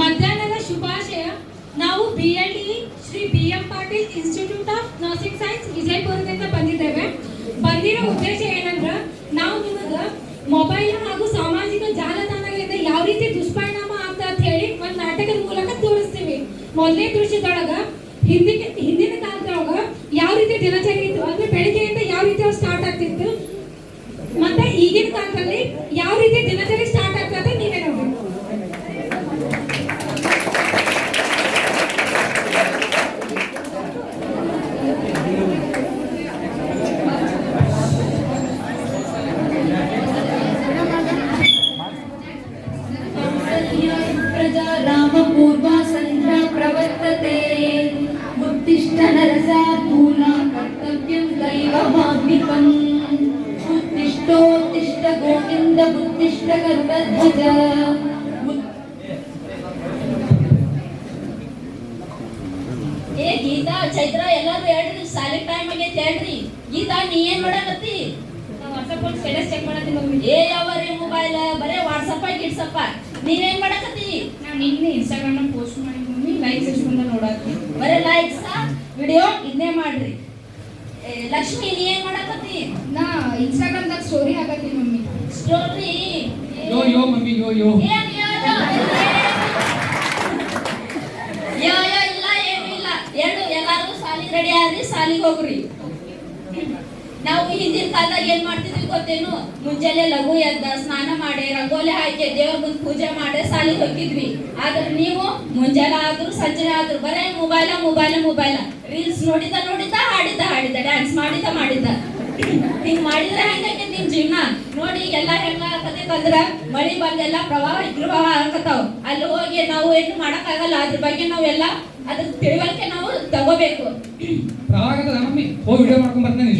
ಮಧ್ಯಾಹ್ನದ ಶುಭಾಶಯ. ನಾವು B L D Shri B M Patil institute of nursing science ವಿಜಯಪುರದಿಂದ ಬಂದಿದ್ದೇವೆ. ಬಂದಿರೋ ಉದ್ದೇಶ ಏನಂದ್ರೆ, ನಾವು ನಿಮಗೆ ಮೊಬೈಲ್ ಹಾಗೂ ಸಾಮಾಜಿಕ ಜಾಲತಾಣಗಳಿಂದ ಯಾವ ರೀತಿ ದುಷ್ಪರಿಣಾಮ ಆಗ್ತದೆ ಅಂತ ಹೇಳಿ ಒಂದು ನಾಟಕದ ಮೂಲಕ ತೋರಿಸ್ತೀವಿ. ಮೊದಲನೇ ದೃಶ್ಯದೊಳಗ, ಹಿಂದಿನ ಹಿಂದಿನ ಕಾಲದೊಳಗ ಯಾವ ರೀತಿ ದಿನಚರಿ ಇತ್ತು, ಅಂದ್ರೆ ಬೆಳಿಗ್ಗೆಯಿಂದ ಯಾವ ರೀತಿ ಸ್ಟಾರ್ಟ್ ಆಗ್ತಿತ್ತು, ಮತ್ತೆ ಈಗಿನ ಕಾಲದಲ್ಲಿ ಯಾವ ರೀತಿ ದಿನಚರಿ ಸ್ಟಾರ್ಟ್ गोविन्द उत्तिष्ठ गरुडध्वज उत्- ಏ ಗೀತಾ ಚೈತ್ರ ಎಲ್ಲಾರು ಹೇಳ್ರಿ ಸಾಲಿ ಟೈಮ್ ಆಗೈತಿ ಹೇಳ್ರಿ ಗೀತಾ ನೀ ಏನ್ ಮಾಡಕತ್ತಿ ವಾಟ್ಸಪ್ ಸ್ಟೇಟಸ್ ಚೆಕ್ ಮಾಡತ್ತೀನಿ ಮಮ್ಮಿ ಏ ಯಾವರಿ ಮೊಬೈಲ್ ಬರೇ ವಾಟ್ಸಪ್ ಗಿಟ್ಸಪ್ಪ ನೀವೇನ್ ಮಾಡಕತ್ತಿ ನಾನು ನಿನ್ನೆ ಇನ್ಸ್ಟಾಗ್ರಾಮ್ ನ ಪೋಸ್ಟ್ ಮಾಡಿ ಮಮ್ಮಿ ಲೈಕ್ಸ್ ಎಷ್ಟು ಬಂದ ನೋಡತ್ತೀನಿ ಬರೇ ಲೈಕ್ಸ್ ವಿಡಿಯೋ ಇದನ್ನೇ ಮಾಡ್ರಿ ಏ, ಲಕ್ಷ್ಮಿ ನೀ ಏನ್ ಮಾಡಕತ್ತಿ ನಾ ಇನ್ಸ್ಟಾಗ್ರಾಮ್ ದಾಗ story ಹಾಕತ್ತೀನಿ mummy Yo yo yo mummy yo yo. ಏನ್ ಯೋ ಯೋ? ಯೋ ಯೋ ಇಲ್ಲ ಏನು ಇಲ್ಲ ಎರಡು ಎಲ್ಲಾರು ಸಾಲಿಗೆ ರೆಡಿ ಆದ್ರಿ ಸಾಲಿಗೆ ಹೋಗ್ರಿ. ನಾವು ಹಿಂದಿನ ಕಾಲದಾಗ ಏನ್ ಮಾಡ್ತಿದ್ವಿ ಗೊತ್ತೇನು? ಮುಂಜಾನೆ ಲಘು ಎದ್ದ ಸ್ನಾನ ಮಾಡಿ ರಂಗೋಲಿ ಹಾಕಿ ದೇವ್ರ ಮುಂದೆ ಪೂಜೆ ಮಾಡಿ ಸಾಲಿಗೆ ಹೋಗಿದ್ವಿ. ಆದ್ರೆ ನೀವು ಮುಂಜಾನೆ ಆದ್ರೂ ಸಂಜೆ ಆದ್ರು ಬರೇ ಮೊಬೈಲ ಮೊಬೈಲ ಮೊಬೈಲ. ರೀಲ್ಸ್ ನೋಡಿದ ನೋಡಿದ ಹಾಡಿದ ಹಾಡಿದ ಡ್ಯಾನ್ಸ್ ಮಾಡಿದ ಮಾಡಿದ ಹಿಂಗ್ ಮಾಡಿದ್ರೆ ಹೆಂಗೈತಿ ನಿಮ್ ಜೀವನ? ನೋಡಿ ಎಲ್ಲ ಹೆಂಗ ಆಗತೈತಂದ್ರ ಮಳಿ ಬಂದೆಲ್ಲ ಪ್ರವಾಹ ಪ್ರವಾಹ ಆಗತ್ತಾವ ಅಲ್ಲಿ ಹೋಗಿ ನಾವು ಏನು ಮಾಡಕ್ಕಾಗಲ್ಲ ಅದ್ರ ಬಗ್ಗೆ ನಾವೆಲ್ಲ ಅದ್ರ ತಿಳುವಳಿಕೆ ನಾವು ತಗೋಬೇಕು. ಪ್ರವಾಹದ ಮಮ್ಮಿ? ಹೋಗಿ ವಿಡಿಯೋ ಮಾಡ್ಕೊಂಡ್ ಬರ್ತೇನೆ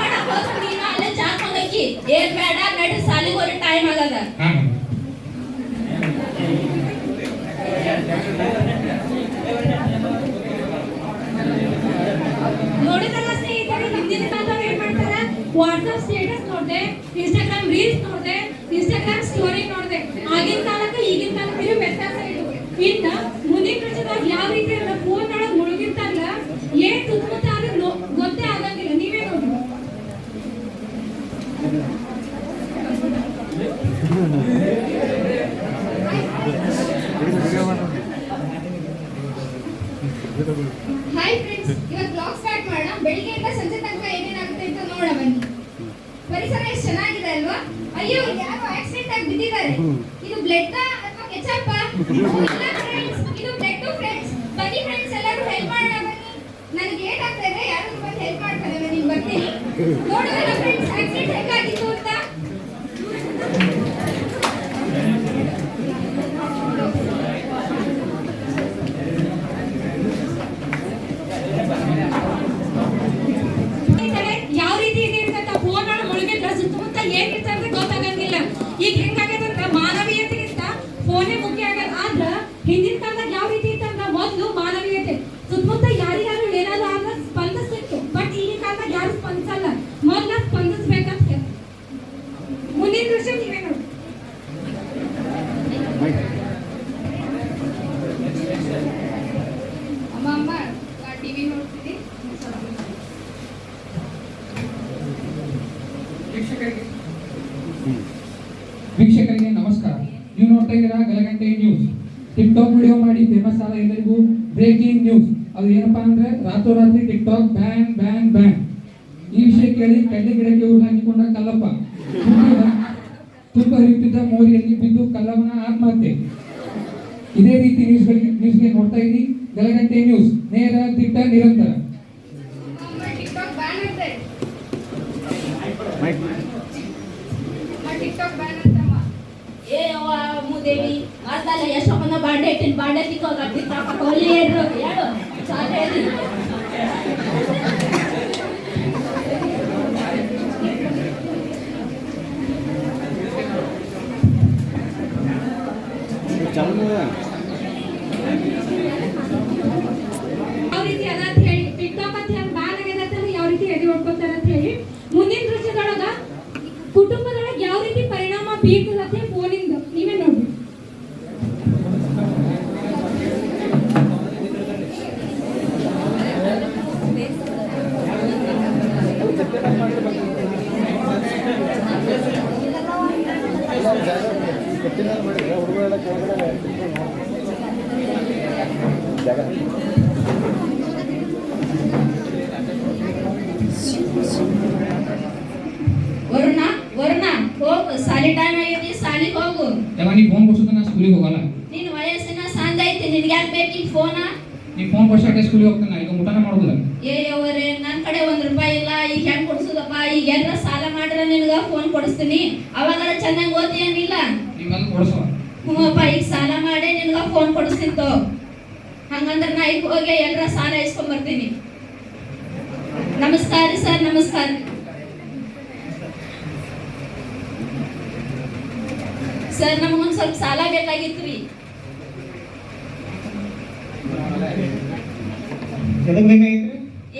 ಮಾಡಕ್ ನೀನು ಅಲ್ಲೇ ಹೋಗಕ್ಕಿ ಏನ್ ಬೇಡ ನಡಿ ಸಾಲಿಗೆ ಹೋಗಿ ಟೈಮ್ ಆಗದ ಹಾ ಮಮ್ಮಿ ನೋಡಿದ್ರಲ್ಲ ಸ್ನೇಹಿತರೆ ಹಿಂದಿನ ಕಾಲದಾಗ ಏನ್ ವಾಟ್ಸ್ಆಪ್ ಸ್ಟೇಟಸ್ ನೋಡಿದೆ ಇನ್ಸ್ಟಾಗ್ರಾಮ್ ರೀಲ್ಸ್ ನೋಡಿದೆ ಇನ್ಸ್ಟಾಗ್ರಾಮ್ ಸ್ಟೋರಿ ನೋಡಿದೆ. ಆಗಿನ ಕಾಲಕ್ಕೆ ಈಗಿನ ಕಾಲಕ್ಕೆ ವ್ಯತ್ಯಾಸ ಇದು. ಇನ್ನ ಮುಂದಿನ ವರ್ಷದಾಗ ಯಾವ ರೀತಿ ಫೋನ್ ಒಳಗೆ ಮುಳುಗಿರ್ತಾರಲ್ಲ ಏನ್ ಸುತ್ತಮುತ್ತ ಆದ್ರೆ ನೋ- ಗೊತ್ತೇ ಆಗಂಗಿಲ್ಲ ನೀವೇ ನೋಡಿ ಹಾಯ್ ಫ್ರೆಂಡ್ಸ್ ಇವತ್ತು ಬ್ಲಾಗ್ ಸ್ಟಾರ್ಟ್ ಮಾಡೋಣ. ಬೆಳಿಗ್ಗೆಯಿಂದ ಸಂಜೆ ತನಕ ಏನೇನಾಗುತ್ತೆ ಅಂತ ನೋಡ ಬನ್ನಿ. ಪರಿಸರ ಎಷ್ಟು ಚೆನ್ನಾಗಿದೆ ಅಲ್ವಾ? ಅಯ್ಯೋ, ಯಾರೋ ಆಕ್ಸಿಡೆಂಟ್ ಆಗಿ ಬಿದ್ದಿದ್ದಾರೆ. ಇದು ಬ್ಲಡ್ ಅಥವಾ ಕೆಚಪ್ ಇದು ಬ್ಲಡ್ ಫ್ರೆಂಡ್ಸ್ ಬನ್ನಿ ಫ್ರೆಂಡ್ಸ್ ಎಲ್ಲರೂ ಹೆಲ್ಪ್ ಮಾಡೋಣ ಬನ್ನಿ. ನನಗೆ ಆಗ್ತಾ ಇದೆ ಯಾರು ಬಂದು ಹೆಲ್ಪ್ ಮಾಡ್ತಾರೆ ಬನ್ನಿ ಬರ್ತೀನಿ ನೋಡೋಣ ಫ್ರೆಂಡ್ಸ್ ಆಕ್ಸಿಡೆಂಟ್ ಹೆಂಗಾಗಿತ್ತು ಅಂತ ಸ್ನೇಹಿತರೆ, ಯಾವ ರೀತಿ ಇದೆ ಅಂತ ಫೋನ್ ಒಳಗೆ ಮುಳುಗಿದ್ರ ಸುತ್ತಮುತ್ತ ಏನ್ ಇರ್ತದೆ ಅಂತ ಗೊತ್ತಾಗಂಗಿಲ್ಲ ಈಗ ಹೆಂಗಾಗೈತೆ ಅಂತ ಮಾನವೀಯತೆಗಿಂತ ಫೋನೇ ಮುಖ್ಯ ಆಗಲ್ಲ ಆದ್ರ ಹಿಂದಿನ ಕಾಲದಾಗ ಯಾವ ರೀತಿ ಇತ್ತಂದ್ರ ಮೊದ್ಲು ಮಾನವೀಯತೆ ಸುತ್ತಮುತ್ತ ಯಾರಿಗಾದ್ರೂ ಏನಾದ್ರು ಆದ್ರೆ ಸ್ಪಂದಿಸ್ತಿತ್ತು ಬಟ್ ಈಗಿನ ಕಾಲದಾಗ ಯಾರು ಸ್ಪಂದಿಸಲ್ಲ ಮೊದ್ಲ ಸ್ಪಂದಿಸ್ಬೇಕಂತ ಹೇಳ್ತಾರೆ. ಮುಂದಿನ ದೃಶ್ಯ ನೀವೇ ನೋಡಿ ಅಮ್ಮ ಅಮ್ಮ ಟಿವಿ ನೋಡ್ತೀನಿ ವೀಕ್ಷಕರಿಗೆ ನಮಸ್ಕಾರ. ನೀವು ನೋಡ್ತಾ ಇದ್ದೀರಾ Galagante news tik tok video ಮಾಡಿ ಫೇಮಸ್ ಆದ ಎಲ್ಲರಿಗೂ ಬ್ರೇಕಿಂಗ್ ನ್ಯೂಸ್ ಅದು ಏನಪ್ಪಾ ಅಂದ್ರೆ ರಾತ್ರೋರಾತ್ರಿ tik tok ban ban ban ಈ ವಿಷಯ ಕೇಳಿ ಕಡ್ಲೆ ಗಿಡಕ್ಕೆ ಊರು ಹಾಕಿಕೊಂಡ ಕಲ್ಲಪ್ಪ. ತುಂಬ ಹರಿಯುತ್ತಿದ್ದ ಮೋರಿಯಲ್ಲಿ ಬಿದ್ದು ಕಲ್ಲವನ ಆತ್ಮಹತ್ಯೆ ಇದೇ ರೀತಿ ನ್ಯೂಸ್ಗಳಿಗೆ ನ್ಯೂಸ್ಗೆ ನೋಡ್ತಾ ಇದ್ದೀನಿ. ಗಲಗಂಟೆ ನ್ಯೂಸ್ ನೇರ ದಿಟ್ಟ ನಿರಂತರ. ಅದಲ್ಲ ಎಷ್ಟೋ ಮಂದ ಬಾಂಡೆ ಇಟ್ಟಿನ ಬಾಂಡೆ ತಿಕ್ಕೋ ಗಟ್ಟಿ ತಾಪಕ್ಕ ಏನ್ರು ಹೇಳು ಯಾವ ರೀತಿ ಅದ ಅಂತ ಹೇಳಿ ಟಿಕ್ ಟಾಕ್ ಅಂತ ಹೆಂಗ್ ಬಾನ್ ಯಾವ ರೀತಿ ಎದೆ ಹೊಡ್ಕೊತಾರ ಅಂತ ಹೇಳಿ, ಮುಂದಿನ ದೃಶ್ಯದೊಳಗ ಕುಟುಂಬದೊಳಗೆ ಯಾವ ರೀತಿ ಪರಿಣಾಮ ಬೀರ್ತದ ಅಂತ ಫೋನಿಂದ ನೀವೇ ನೋಡಿ ವರುಣ ವರುಣ ಹೋಗು. ಸಾಲಿ ಟೈಮ್ ಸಾಲಿಗೆ ಹೋಗು. ಯಾವ ನೀ ಫೋನ್ ಕೊಡ್ಸೋದು ನಾ ಸ್ಕೂಲಿಗೆ ಹೋಗಲ್ಲ? ನಿನ್ ವಯಸ್ಸಿನ ಸಂದ ಐತಿ ನಿನ್ಗೆ ಯಾಕೆ ಬೇಕು ಫೋನ ನೀ ಫೋನ್ ಕೊಡ್ಸಕ್ಕೆ ಸ್ಕೂಲಿಗೆ ಹೋಗ್ತಾನೆ ಈಗ ಊಟನ ಮಾಡೋದಿಲ್ಲ. ಏ ಅವರೇ ನನ್ನ ಕಡೆ ಒಂದ್ ರೂಪಾಯಿ ಇಲ್ಲ ಈಗ ಹೆಂಗ್ ಕೊಡ್ಸೋದಪ್ಪ? ಈಗ ಏನಾರ ಸಾಲ ಮಾಡ್ರ ನಿನಗ ಫೋನ್ ಕೊಡಿಸ್ತೀನಿ. ಅವಾಗಾರ ಚೆನ್ನಾಗಿ ಕೊಡಿಸೋ. ಹ್ಞೂಪ್ಪ ಈಗ ಸಾಲ ಮಾಡಿ ನಿನಗ ಫೋನ್ ಕೊಡಿಸ್ತೀನಿ ತೋ. ಹಂಗಂದ್ರ ನಾ ಈಗ ಹೋಗಿ ಎಲ್ಲರ ಸಾಲ ಇಸ್ಕೊಂಡ್ ಬರ್ತೀನಿ. ನಮಸ್ಕಾರ ಸರ್ ನಮಸ್ಕಾರ. ಸರ್ ನಮಗೊಂದು ಸ್ವಲ್ಪ ಸಾಲ ಬೇಕಾಗಿತ್ತು ರೀ.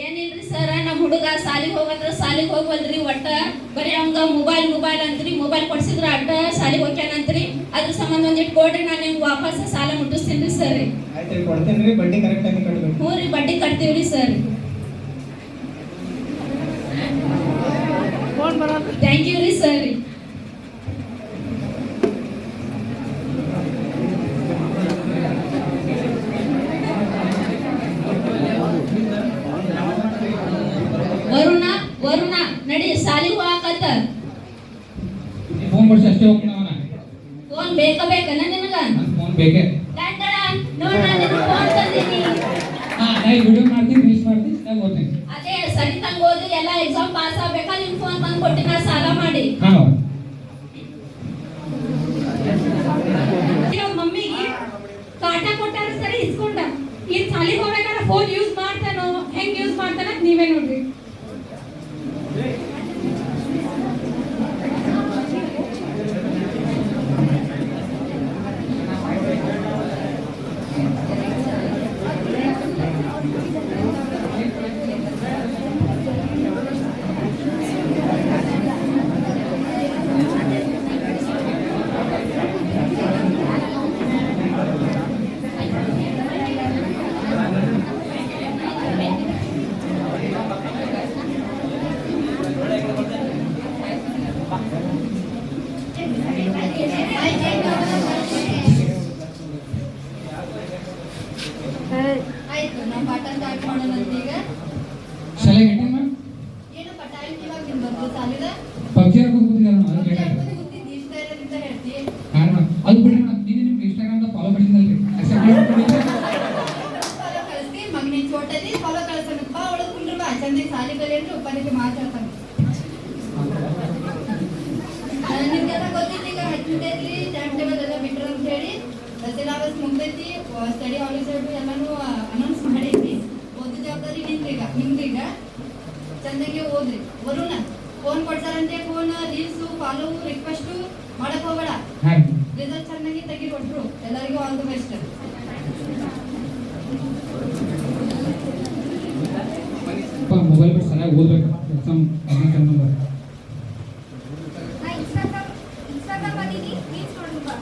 ಏನಿಲ್ರಿ ಸರ್ ನಮ್ಮ ಹುಡುಗ ಸಾಲಿಗೆ ಹೋಗಂದ್ರ ಸಾಲಿಗೆ ಹೋಗ್ವಲ್ರಿ ಒಟ್ಟ. ಬರೀ ಅವಂಗ ಮೊಬೈಲ್ ಮೊಬೈಲ್ ಅಂತ್ರಿ. ಮೊಬೈಲ್ ಕೊಡ್ಸಿದ್ರ ಅಡ್ಡ ಸಾಲಿಗೆ ಹೋಗ್ಯಾನಂತ್ರಿ. ಅದ್ರ ಸಂಬಂಧ ಒಂದಿಟ್ಟು ಕೊಡ್ರಿ ನಾನು ನಿಮ್ಗೆ ವಾಪಸ್ ಸಾಲ ಮುಟ್ಟಿಸ್ತೀನಿ ಸರ್. ಆಯ್ತು ಕೊಡ್ತೇನೆ ಬಡ್ಡಿ ಕರೆಕ್ಟ್ ಆಗಿ ಕಟ್ಟಬೇಕು ಹ್ಞೂ ರೀ ಬಡ್ಡಿ ಕಟ್ತೀವ್ರಿ ಸರ್. ಥ್ಯಾಂಕ್ ಯು ರೀ ಸರ್ ವರುಣ ವರುಣ ನಡಿ ಸಾಲಿಗೆ ಹೋಗಾಕತ್ತ ನೀ ಫೋನ್ ಕೊಡ್ಸಿ ಅಷ್ಟೇ ಹೋಗ್ತಾನೆ ಅವನ ಫೋನ್ ಬೇಕ ಬೇಕನ ನಿನಗ ನನ್ನ ಫೋನ್ ಬೇಕೇ? ನಾ ಈ ವಿಡಿಯೋ ಮಾಡ್ತೀನಿ ರೀಲ್ಸ್ ಮಾಡ್ತೀನಿ ನಾನು ಓದ್ತೀನಿ. ಅದೇ ಸರಿ ತಂಗ ಓದಿ ಎಲ್ಲ ಎಕ್ಸಾಮ್ ಪಾಸ್ ಆಗ್ಬೇಕಾ? ನಿನ್ ಫೋನ್ ತಂದು ಕೊಟ್ಟಿನ ಸಾಲ ಮಾಡಿ. ಹಾಂ. ಮಮ್ಮಿಗೆ ಕಾಟ ಕೊಟ್ಟಾರ ಸರಿ ಇಸ್ಕೊಂಡ. ಈ ಸಾಲಿಗೆ ಹೋಗ್ಬೇಕಾದ್ರೆ ಫೋನ್ ಯೂಸ್ ಮಾಡ್ತಾನೋ? ಹೆಂಗ್ ಯೂಸ್ ಮಾಡ್ತಾನ? ನೀವೇ ನೋಡ್ರಿ ಆಯ್ತು ನಾವು ಪಾಠ ಸ್ಟಾರ್ಟ್ ಮಾಡೋಣ ಈಗ ಶಾಲೆ ಗಂಟೆ ಮ್ಯಾಮ್ ಏನು ಪಾಠ ಆಯ್ತು ಇವಾಗ ನಿಮ್ ಬಂದು ಸಾಲಿದ ಪಬ್ಜಿ ಆಡ್ಕೊಂಡು ಕೂತಿದ್ದೆ ನಾನು ಅದು ಗಂಟೆ ಗೊತ್ತಿದ್ದು ಇಷ್ಟ ಇರೋದ್ರಿಂದ ಹೇಳ್ತಿ ಕಾರಣ ಅದು ಬಿಡಿ ಮೇಡಮ್ ನೀನು ನಿಮ್ಗೆ ಇನ್ಸ್ಟಾಗ್ರಾಮ್ದಾಗ ಫಾಲೋ ಮಾಡಿದ್ನಲ್ರಿ ಅಕ್ಸೆಪ್ಟ್ ಮಾಡ್ಕೊಂಡಿದ್ದೆ ಫಾಲೋ ಕಳಿಸ್ತಿ ಮಗನಿಗೆ ಚೋಟದಿ ಫಾಲೋ ಕಳ್ಸೋಣ ಬಾ ಒಳಗೆ ಕುಂಡ್ರು ಬಾ ಚಂದ ಸಾಲಿ ಕಲಿಯಂದ್ರೆ ಉಪಾಧಿಗೆ ಮಾತಾಡ್ತಾನೆ ನಿಮ್ಗೆಲ್ಲ ಗೊತ್ತಿತ್ತು ಈಗ ಹತ್ತನೇದ್ರಿ ಟೈಮ್ ಟೇಬಲ್ ಎಲ್ಲ ಬಿಟ್ರು ಅಂತ ಹೇಳಿ ಸಿಲೆಬಸ್ ಮುಗ್ದೈತಿ ಸ್ಟಡಿ ಹಾಲಿಡೇಸ್ ಎಲ್ಲಾನು ಅನೌನ್ಸ್ ಮಾಡೈತಿ ಓದು ಜವಾಬ್ದಾರಿ ನಿಮ್ದೀಗ ನಿಮ್ದೀಗ ಚಂದಂಗೆ ಓದ್ರಿ ವರುಣ ಫೋನ್ ಕೊಡ್ತಾರಂತೆ ಫೋನ್ ರೀಲ್ಸು ಫಾಲೋ ರಿಕ್ವೆಸ್ಟು ಮಾಡಕ್ ಹೋಗ್ಬೇಡ ಹಾಂ ರಿಸಲ್ಟ್ ಚೆನ್ನಾಗಿ ತೆಗಿ ಕೊಟ್ರು ಎಲ್ಲರಿಗೂ ಆಲ್ ದ ಬೆಸ್ಟ್ ಮೊಬೈಲ್ ಬಿಟ್ಟು ಸರಿಯಾಗಿ ಓದ್ಬೇಕು. ಎಕ್ಸಾಮ್ ಹದಿನಾಲ್ಕು ನಂಬರ್ ನಾ ಇನ್ಸ್ಟಾಗ್ರಾಮ್ ಇನ್ಸ್ಟಾಗ್ರಾಮ್ ಅದೀನಿ ರೀಲ್ಸ್ ಮಾಡೋಣ ಬಾ.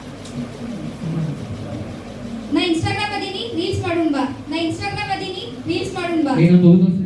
ನಾ ಇನ್ಸ್ಟಾಗ್ರಾಮ್ ಅದೀನಿ ರೀಲ್ಸ್ ಮಾಡೋಣ ಬಾ. ನಾ ಇನ್ಸ್ಟಾಗ್ರಾಮ್ ಅದೀನಿ ರೀಲ್ಸ್ ಮಾಡೋಣ ಬಾ. ಏನಂತ ಓದೋದು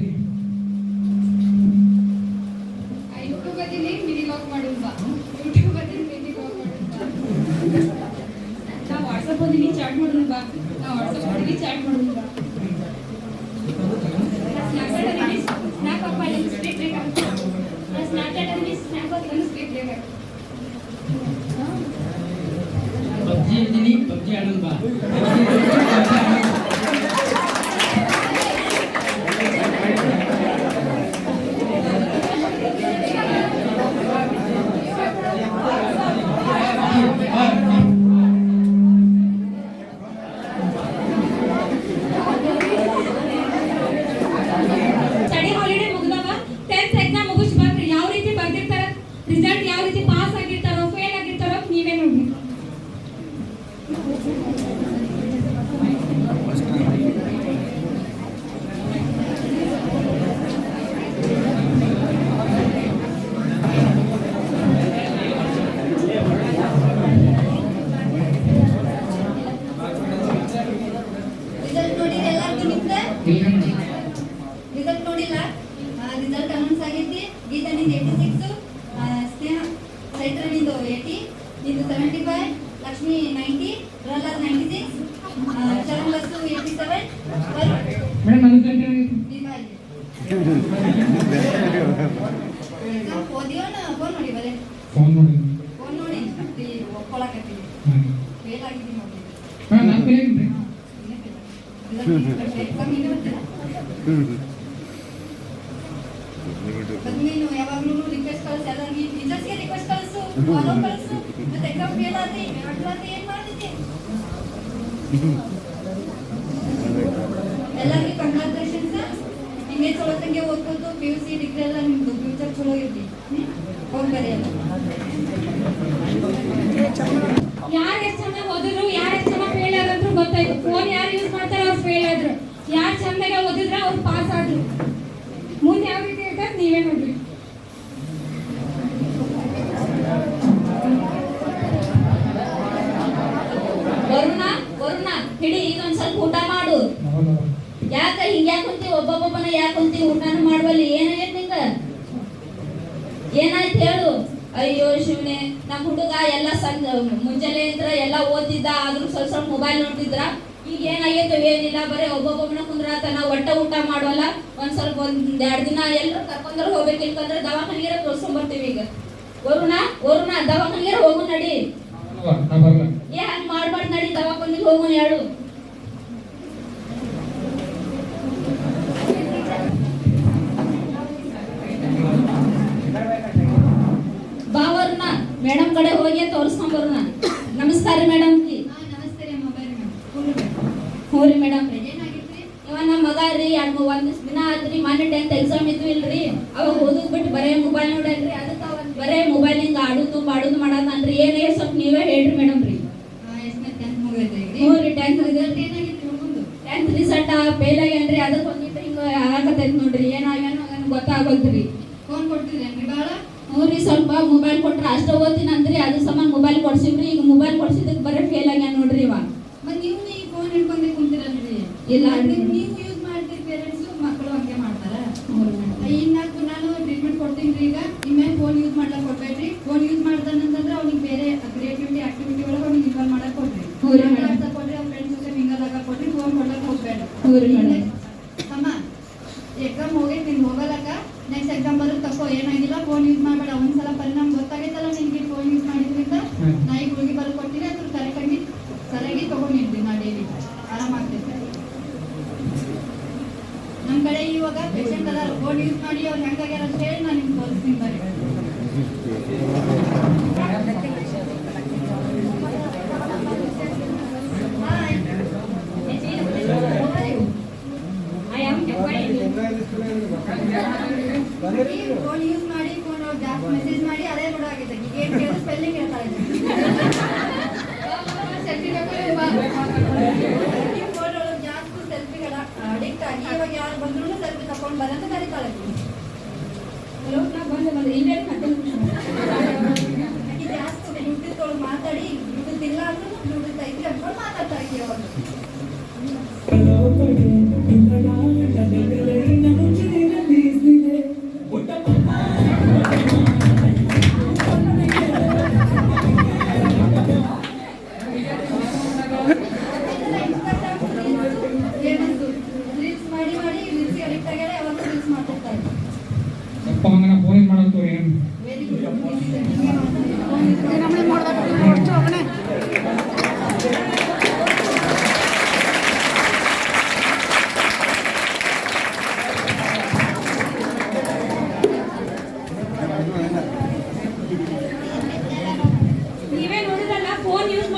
ಮೇಡಮ್ ಅದಕ್ಕೆ ಫೋನ್ ನೋಡಿ ಹಾಂ ನಾನು ಹ್ಮ್ ಆಗಿದ್ದೆ ನೀನು ಯಾವಾಗಲೂ ರಿಕ್ವೆಸ್ಟ್ ಕಳಿಸಿ ಎಲ್ಲ ನೀನು ಟೀಚರ್ಸ್ಗೆ ರಿಕ್ವೆಸ್ಟ್ ಕಳಿಸು ಕಳಿಸು ಮತ್ತೆ ಎಕ್ಸಾಮ್ ಫೇಲ್ ಆದ್ರೆ ಏನು ಹ್ಮ್. ಡಿಗ್ರಿ ಎಲ್ಲ ನಿಮ್ದು ಫ್ಯೂಚರ್ ಚಲೋ ಬರೆಯಲ್ಲ ಯಾರು ಎಷ್ಟು ಚೆನ್ನಾಗಿ ಓದಿದ್ರು, ಯಾರು ಎಷ್ಟು ಚೆನ್ನಾಗಿ ಫೇಲ್ ಆದ್ರು ಗೊತ್ತಾಯ್ತು. ಫೋನ್ ಯಾರು ಯೂಸ್ ಮಾಡ್ತಾರೆ ಅವ್ರು ಫೇಲ್ ಆದ್ರು. ಯಾರು ಚಂದಾಗ ಓದಿದ್ರೆ ಅವ್ರು ಪಾಸ್ ಆದ್ರು. ಮುಂದೆ ಯಾವ ರೀತಿ ಇರ್ತಾರೆ ನೀವೇ ನೋಡ್ರಿ. ವರುಣ ವರುಣ, ಹಿಡಿ ಇದೊಂದ್ ಸ್ವಲ್ಪ ಊಟ ಮಾಡು. ಯಾಕ ಹಿಂಗ ಯಾಕ ಕುಂತಿ ಒಬ್ಬೊಬ್ಬನ ಯಾಕೆ ಕುಂತಿ ಊಟನ ಮಾಡುವಲ್ಲಿ ಏನಾಯ್ತು ನಿಂಗ? ಏನಾಯ್ತು ಹೇಳು? ಅಯ್ಯೋ ಶಿವನೇ ನಮ್ಮ ಹುಡುಗ ಎಲ್ಲ ಸಣ್ಣ ಮುಂಜಾನೆ ಇದ್ರ ಎಲ್ಲ ಓದಿದ್ದ ಆದ್ರೂ ಸ್ವಲ್ಪ ಸ್ವಲ್ಪ ಮೊಬೈಲ್ ನೋಡ್ತಿದ್ರ. ಈಗ ಏನಾಗೈತೆ ಏನಿಲ್ಲ ಬರೀ ಒಬ್ಬೊಬ್ಬನ ಕುಂದ್ರಾತನ ಒಟ್ಟ ಊಟ ಮಾಡೋಲ್ಲ. ಒಂದ್ ಸ್ವಲ್ಪ ಒಂದ್ ಎರಡ್ ದಿನ ಎಲ್ಲರೂ ಕರ್ಕೊಂಡ್ರ ಹೋಗ್ಬೇಕು ಇಲ್ಕಂದ್ರೆ ದವಾಖಾನಿಗೆ ತೋರ್ಸ್ಕೊಂಡ್ ಬರ್ತೀವಿ ಈಗ. ವರುಣ ವರುಣ ದವಾಖಾನಿಗೆ ಹೋಗು ನಡಿ. ಏ ಹಂಗ ಮಾಡ್ಬಾರ್ದು ನಡಿ ದವಾಖಾನಿಗೆ ಹೋಗು ಹೇಳು. ಮೇಡಮ್ ಕಡೆ ಹೋಗಿ ತೋರಿಸ್ಕೊಂಡ್ ಬರೋಣ ನಮಸ್ಕಾರ ಮೇಡಮ್ ಹೂರಿ ರೀ ಹ್ಞೂ ರೀ ಮೇಡಮ್. ಏನಾಗಿತ್ರಿ ಇವ ನಮ್ಮ ಮಗ ರೀ ಎರಡು ಒಂದಿಷ್ಟು ದಿನ ಆತ್ರಿ ಮೊನ್ನೆ ಟೆಂತ್ ಎಕ್ಸಾಮ್ ಇದ್ವು ಇಲ್ರಿ ಅವಾಗ ಓದೋದ್ ಬಿಟ್ಟು ಬರೇ ಮೊಬೈಲ್ ನೋಡಲ್ರಿ ಅದಕ್ಕೆ ಅವ ಬರೇ ಮೊಬೈಲ್ ಹಿಂಗ ಆಡುದು ಮಾಡುದು ಮಾಡದಂದ್ರಿ ಏನೇ ಸ್ವಲ್ಪ ನೀವೇ ಹೇಳ್ರಿ ಮೇಡಮ್ ರೀ ಎಷ್ಟನೇ ಟೆಂತ್ ಮುಗಿದೈತೆ ಈಗ ಹ್ಞೂ ರೀ ಟೆಂತ್ ರಿಸಲ್ಟ್ ಏನಾಗಿತ್ತು ಹುಡುಗಂದು ಟೆಂತ್ ರಿಸಲ್ಟ್ ಫೇಲ್ ಆಗ್ಯಾನ್ರಿ ಅದಕ್ಕೆ ಒಂದಿಟ್ಟು ಹಿಂಗ ಆಗತೈತಿ ನೋಡ್ರಿ ಏನಾಗ್ಯಾನೋ ಏನೋ ಗೊತ್ತಾಗೋಲ್ರಿ ಫೋನ್ ಕೊಡ್ತಿದ್ರೇನ್ರಿ ಭಾಳ ಹ್ಞೂ ರೀ ಸ್ವಲ್ಪ ಮೊಬೈಲ್ ಕೊಟ್ರೆ ಅಷ್ಟ ಓದ್ತೀನಿ ಅಂದ್ರಿ ಅದ್ರ ಸಂಬಂಧ ಮೊಬೈಲ್ ಕೊಡ್ಸಿವ್ರಿ ಈಗ ಮೊಬೈಲ್ ಕೊಡ್ಸಿದ್ದಕ್ಕೆ ಬರೀ ಫೇಲ್ ಆಗ್ಯಾನ ನೋಡ್ರಿ ಇವ ಮತ್ ನೀವು ಈ ಫೋನ್ ಹಿಡ್ಕೊಂಡೆ ಕುಂತಿರಲ್ರಿ ಇಲ್ಲ. ನೀವು ನೀವು ಯೂಸ್ ಮಾಡ್ತೀರಿ ಪೇರೆಂಟ್ಸ್ ಮಕ್ಕಳು ಹಂಗೆ ಮಾಡ್ತಾರ ಹ್ಞೂ ರೀ ಮೇಡಮ್ ಇನ್ನ ನಾನು ಟ್ರೀಟ್ಮೆಂಟ್ ಕೊಡ್ತೀನಿ ರೀ ಈಗ ಇನ್ಮೇಲೆ ಫೋನ್ ಯೂಸ್ ಮಾಡ್ಲಕ್ ಕೊಡ್ಬೇಡ್ರಿ ಫೋನ್ ಯೂಸ್ ಮಾಡ್ತಾನಂತಂದ್ರೆ ಅವ್ನಿಗೆ ಬೇರೆ ಕ್ರಿಯೇಟಿವಿಟಿ ಆಕ್ಟಿವಿಟಿ ಒಳಗೆ ಅವ್ನಿಗೆ ಇನ್ವಾಲ್ವ್ ಮಾಡಕ್ ಕೊಡ್ರಿ ಹ್ಞೂ ರೀ madam. ಆಟ ಕೊಡ್ರಿ ಅವ್ರ ಫ್ರೆಂಡ್ಸ್ ಜೊತೆ ಮಿಂಗಲ್ ಆಗಕ್ ಕೊಡ್ರಿ ಫೋನ್ ಕೊಡ್ಲಕ್ ಹೋಗ್ಬೇಡ ಹ್ಞೂ ರೀ madam. ಅಮ್ಮ ಎಕ್ಸಾಮ್ ಹೋಗೈತಿ ನೀನು ಹೋಗಲಕ್ಕ ನೆಕ್ಸ್ಟ್ ಎಕ್ಸಾಮ್ ಬರೋದು ತಕೋ ಏನಾಗಿಲ್ಲ ಫೋನ್ ಯೂಸ್ ಮಾಡಬೇಡ ಒಂದ್ಸಲ ಪರಿಣಾಮ ಗೊತ್ತಾಗೈತಲ್ಲ ನಿನ್ಗೆ ಫೋನ್ ಯೂಸ್ ಮಾಡಿದ್ರಿಂದ ಹ್ಮ್. ನಾ ಈಗ ಹುಡುಗಿ ಬರೋ ಕೊಡ್ತೀನಿ ಅದ್ರ ಕರೆಕ್ಟಾಗಿ ಸರಿಯಾಗಿ ತಗೊಂಡಿರ್ತೀನಿ ನಾ ಡೈಲಿ ಆರಾಮಾಗ್ತೈತೆ ನಮ್ಮ ಕಡೆ ಇವಾಗ ಪೇಷಂಟ್ ಅದಾರ ಫೋನ್ ಯೂಸ್ ಮಾಡಿ ಅವ್ರು ಹೆಂಗಾಗ್ಯಾರ ಅಂತ ಹೇಳಿ ನಾನು ನಿಮ್ಗೆ ತೋರಿಸ್ತೀನಿ ಬರ್ರಿ ಫೋನ್ ಯೂಸ್ ಮಾಡಿ ಫೋನ್ ಜಾಸ್ತಿ ಮೆಸೇಜ್ ಮಾಡಿ ಅದೇ ಕೂಡ ಆಗಿದೆ ಈಗ ಏನು ಕೇಳಿದ್ರೆ ಸ್ಪೆಲ್ಲಿಂಗ್ ಹೇಳ್ತಾ ಇದ್ದೀನಿ ಸೆಲ್ಫಿ ಫೋನ್ ಒಳಗೆ ಜಾಸ್ತಿ ಸೆಲ್ಫಿಗಳ ಅಡಿಕ್ಟ್ ಆಗಿ ಇವಾಗ ಯಾರು ಬಂದ್ರು ಸೆಲ್ಫಿ ತಗೊಂಡು ಬರಂತ ಕರೀತಾಳೆ ಹಲೋ ನಾ ಬಂದೆ ಬಂದೆ. ಇಲ್ಲೇ ಮತ್ತೆ ಜಾಸ್ತಿ ಬ್ಲೂಟೂತ್ ಒಳಗೆ ಮಾತಾಡಿ ಬ್ಲೂಟೂತ್ ಅಂದ್ರೆ ಬ್ಲೂಟೂತ್ ಐತಿ ಅನ್ಕೊಂಡು ಮಾತಾಡ್ತಾ ಇದ್ದೀವಿ ಯಾವಾಗ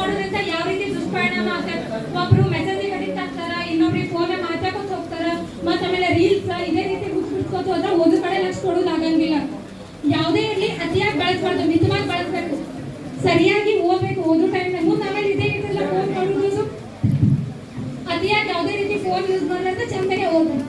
ಮಾಡೋದ್ರಿಂದ ಯಾವ ರೀತಿ ದುಷ್ಪರಿಣಾಮ ಆಗ್ತದೆ ಒಬ್ರು ಮೆಸೇಜ್ ಅಡಿಕ್ಟ್ ಆಗ್ತಾರ ಇನ್ನೊಬ್ರಿಗೆ ಫೋನ್ ಮಾತಾಡ್ಕೊತ ಹೋಗ್ತಾರ? ಮತ್ತೆ ಆಮೇಲೆ ರೀಲ್ಸ್ ಇದೇ ರೀತಿ ಹುಚ್ಚಿಡ್ಕೋತ ಹೋದ್ರೆ ಓದು ಕಡೆ ಲಕ್ಷ ಕೊಡೋದಾಗಂಗಿಲ್ಲ ಯಾವುದೇ ಇರಲಿ ಅತಿಯಾಗಿ ಬಳಸ್ಬಾರ್ದು, ಮಿತವಾಗಿ ಬಳಸ್ಬೇಕು. ಸರಿಯಾಗಿ ಓದ್ಬೇಕು, ಓದೋ ಟೈಮ್ ಮುಂದೆ ಆಮೇಲೆ ಇದೇ ರೀತಿ ಫೋನ್ ಮಾಡೋದು ಅತಿಯಾಗಿ ಯಾವುದೇ ರೀತಿ ಫೋನ್ ಯೂಸ್ ಮಾಡಿದ್ರೆ ಚಂದಾಗೆ ಓದ್ಬೇಕು.